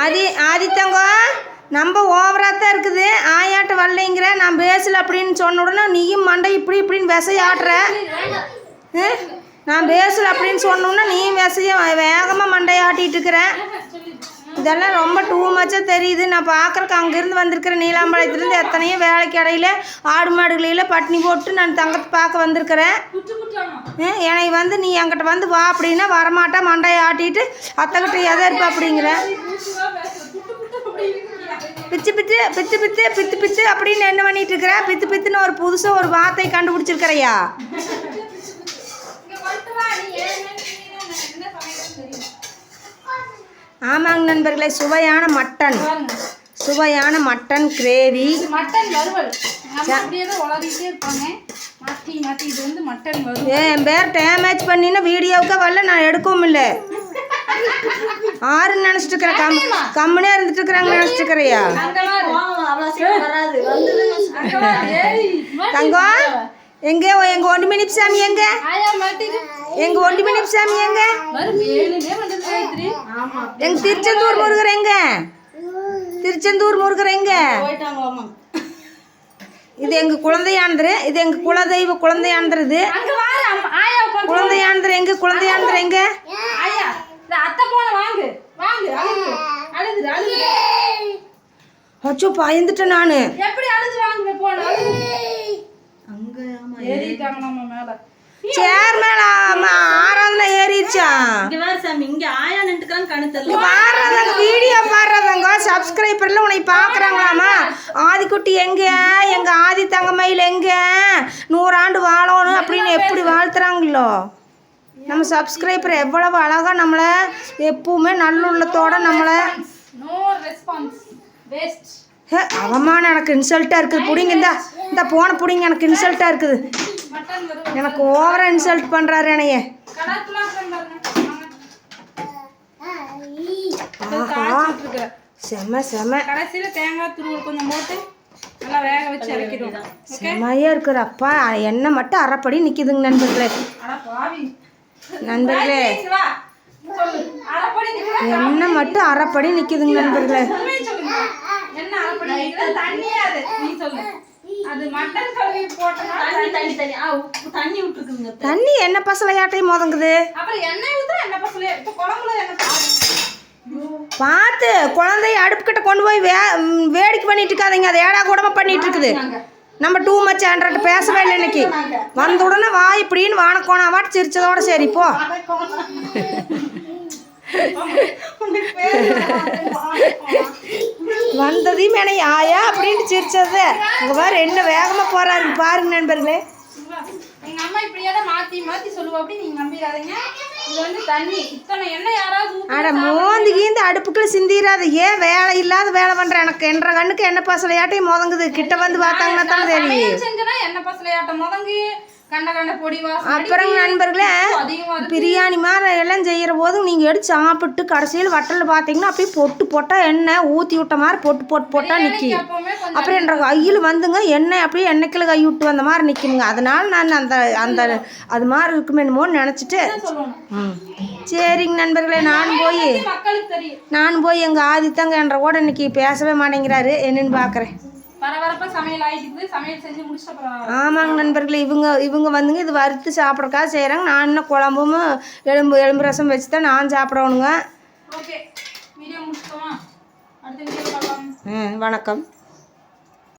ஆதி ஆதித்தங்கோ நம்ம ஓவராக தான் இருக்குது. ஆயாட்ட வரலைங்கிற நான் பேசல அப்படின்னு சொன்ன உடனே நீயும் மண்டை இப்படி இப்படின்னு விசையாடுற நான் பேசல அப்படின்னு சொன்னோன்னா நீயும் விசைய வேகமாக மண்டையாட்டிகிட்டு இருக்கிற. இதெல்லாம் ரொம்ப டூ மச்சாக தெரியுது. நான் பார்க்குறக்கு அங்கேருந்து வந்திருக்கிற நீலாம்பாளையத்துலேருந்து எத்தனையோ வேலைக்கு இடையில ஆடு மாடுகளில் பட்டினி போட்டு நான் தங்கத்தை பார்க்க வந்திருக்கிறேன். என்னை வந்து நீ என்கிட்ட வந்து வா அப்படின்னா வரமாட்டா மண்டையை ஆட்டிட்டு அத்தைக்கிட்ட எதை இருப்ப அப்படிங்கிற. பிச்சு பிச்சு பித்து பித்து பித்து பித்து அப்படின்னு என்ன பண்ணிட்டு இருக்கிற? பித்து பித்துன்னு ஒரு புதுசாக ஒரு வார்த்தை கண்டுபிடிச்சிருக்கிறையா? ஆமாங்க நண்பர்களே சுவையான மட்டன். சுவையான மட்டன் கிரேவி. மட்டன் வறுவல். நம்ம அப்படியே தான் உளறிட்டே இருப்பாங்க. மாற்றி மாற்றி இது வந்து மட்டன் வறுவல். என் பேர் டேமேஜ் பண்ணின வீடியோவுக்கு வரல நான் எடுக்கவும் இல்லை. ஆறுன்னு நினச்சிட்டு இருக்கிறேன் கம் கம்முனே இருந்துட்டு இருக்கிறாங்க நினச்சிட்டு இருக்கிறையா? தங்கம்? எங்கே? எங்க ஒண்டி மினிப் சாமி எங்க எங்க? ஒண்டி மினிப் சாமி எங்க எங்க திருச்செந்தூர் முருகர் எங்க? திருச்செந்தூர் முருகர் எங்க? இது எங்க குழந்தையானது இது எங்க குலதெய்வ குழந்தையானது இது குழந்தையானது எங்க? குழந்தையானது எங்க? ஆயா இந்த அத்தை போன வாங்கு. வாங்கு அழுது அழுது அழுது அச்சோ பயந்துட்டேன் நானு. எப்படி அழுது வாங்குவே போன? அழுது ஏறிட்டாங்க நம்ம மேல. சேர் மேல ஆமா, ஆராதனை ஏறிடுச்சா? இங்க வேற சாமி இங்க ஆயா தெரியல. வீடியோ பாடுறதாங்க சப்ஸ்கிரைபர்ல உன்னை பாக்குறாங்களாமா? ஆதிக்குட்டி எங்க? எங்க ஆதி தங்கமயில் எங்க? நூறாண்டு வாழணும் அப்படின்னு எப்படி வாழ்த்துறாங்களோ? நம்ம சப்ஸ்கிரைபர் எவ்வளவு அழகா நம்மளை எப்பவுமே நல்லுள்ளத்தோட நம்மளை நோ ரெஸ்பான்ஸ் வேஸ்ட் ஹே, அவமானம் எனக்கு இன்சல்ட்டாக இருக்குது. பிடிங்க இந்த இந்த போன பிடிங்க எனக்கு இன்சல்ட்டாக இருக்குது. எனக்கு ஓவராக இன்சல்ட் பண்ணுறாரு என்னைய. ஆஹா. செம செம. கடைசியில தேங்காய் துருவல் கொஞ்சம் போட்டு நல்லா வேக வச்சு இறக்கிடுவோம். ஓகே? செமையாக இருக்கிற அப்பா எண்ணெய் மட்டும் அரைப்படி நிற்கிதுங்க நண்பர்களே. நண்பர்களே. எண்ணெய் மட்டும் அரைப்படி நிற்கிதுங்க நண்பர்களே. உண்மையை சொல்லுங்க என்ன அரைப்படி நிக்கிற தண்ணியே அது. நீ சொல்லு. அது மட்டன் கழுவி போட்டனா தண்ணி தண்ணி. தண்ணி ஆ உப்பு தண்ணி விட்டுருக்குங்க தண்ணி எண்ணெய் பசலையாட்டையும் மோதங்குது? அப்புறம் எண்ணெய் ஊத்துற என்ன பசல இப்ப குழம்புல என்ன பார்த்து குழந்தைய அடுப்புக்கிட்ட கொண்டு போய் வே வேடிக்கை பண்ணிட்டு இருக்காதீங்க. அது ஏடா கூடமா பண்ணிட்டு இருக்குது. நம்ம டூ மச் ஹண்ட்ரட் பேசவே இல்லை இன்னைக்கு. வந்த உடனே வா இப்படின்னு வானக்கோணாவாட்டு சிரிச்சதோட சரி போ. வந்ததையும் என ஆயா அப்படின்ட்டு சிரிச்சது. இங்க பாரு என்ன வேகமா போறாரு. பாருங்க நண்பர்களே. எங்க அம்மா இப்படியே தான் மாத்தி மாத்தி சொல்லுவா. அப்படி நீங்க நம்பிடாதீங்க. இது வந்து தண்ணி. இத்தனை எண்ணெய் யாராவது அட மோந்து கீந்து அடுப்புக்குள்ள சிந்திராத ஏன் வேலை இல்லாத வேலை பண்ற எனக்கு? என்ற கண்ணுக்கு என்ன பசலையாட்டையும் மோதங்குது. கிட்ட வந்து பார்த்தாங்கன்னா தான் தெரியும். செஞ்சனா எண்ணெய் பசலையாட்டம் முதங்கி அப்புறம் நண்பர்களே பிரியாணி மாதிரி எல்லாம் செய்கிற போது நீங்கள் எடுத்து சாப்பிட்டு கடைசியில் வட்டலில் பார்த்தீங்கன்னா அப்படியே பொட்டு போட்டால் எண்ணெய் ஊற்றி விட்ட மாதிரி பொட்டு போட்டு போட்டால் நிற்கி அப்புறம் என்ற கையில் வந்துங்க எண்ணெய் அப்படியே எண்ணெய்க்குள்ள கை விட்டு வந்த மாதிரி நிற்குங்க அதனால நான் அந்த அந்த அது மாதிரி இருக்குமேனுமோன்னு நினச்சிட்டு. ம். சரிங்க நண்பர்களே நான் போய் நான் போய் எங்கள் ஆதித்தங்க என்ற கூட இன்னைக்கு பேசவே மாட்டேங்கிறாரு. என்னன்னு பார்க்குறேன் ஆமாங்க நண்பர்களே இவங்க இவங்க வந்துங்க இது வறுத்து சாப்பிட்றக்காக செய்கிறாங்க நான் இன்னும் குழம்பும் எலும்பு எலும்பு ரசம் வச்சு தான் நான் சாப்பிடணுங்க ஓகே வீடியோ முடிச்சிட்டோமா? அடுத்த வீடியோ பார்க்கலாம். ம் வணக்கம்.